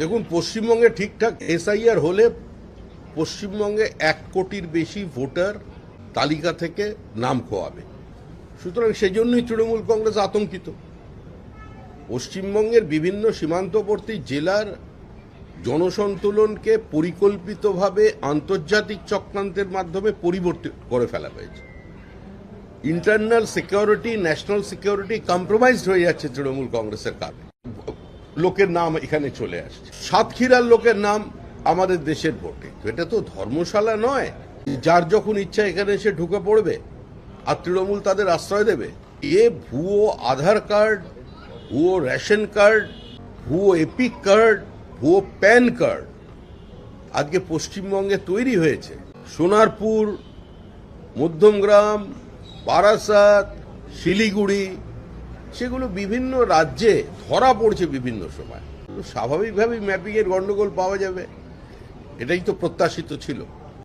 দেখুন, পশ্চিমবঙ্গে ঠিকঠাক এসআইআর হলে পশ্চিমবঙ্গে এক কোটির বেশি ভোটার তালিকা থেকে নাম খোয়াবে। সুতরাং সেই জন্যই তৃণমূল কংগ্রেস আতঙ্কিত। পশ্চিমবঙ্গের বিভিন্ন সীমান্তবর্তী জেলার জনসন্তুলনকে পরিকল্পিতভাবে আন্তর্জাতিক চক্রান্তের মাধ্যমে পরিবর্তিত করে ফেলা হয়েছে। Internal security, national security compromised হয়ে যাচ্ছে তৃণমূল কংগ্রেসের কারণে লোকের নাম এখানে চলে আসছে। সাতক্ষীরার লোকের নাম আমাদের দেশের ভোটে এটা তো ধর্মশালা নয়। যার যখন ইচ্ছা এখানে এসে ঢুকে পড়বে আর তৃণমূল তাদের আশ্রয় দেবে, এ ভুয়ো আধার কার্ড, ভুয়ো রেশন কার্ড, ভুয়ো এপিক কার্ড, ভুয়ো প্যান কার্ড আজকে পশ্চিমবঙ্গে তৈরি হয়েছে। সোনারপুর, মধ্যমগ্রাম, বারাসাত, শিলিগুড়ি সেগুলো বিভিন্ন রাজ্যে ধরা পড়ছে বিভিন্ন সময়। তো স্বাভাবিকভাবেই ম্যাপিংয়ের গণ্ডগোল পাওয়া যাবে। এটাই তো প্রত্যাশিত ছিল।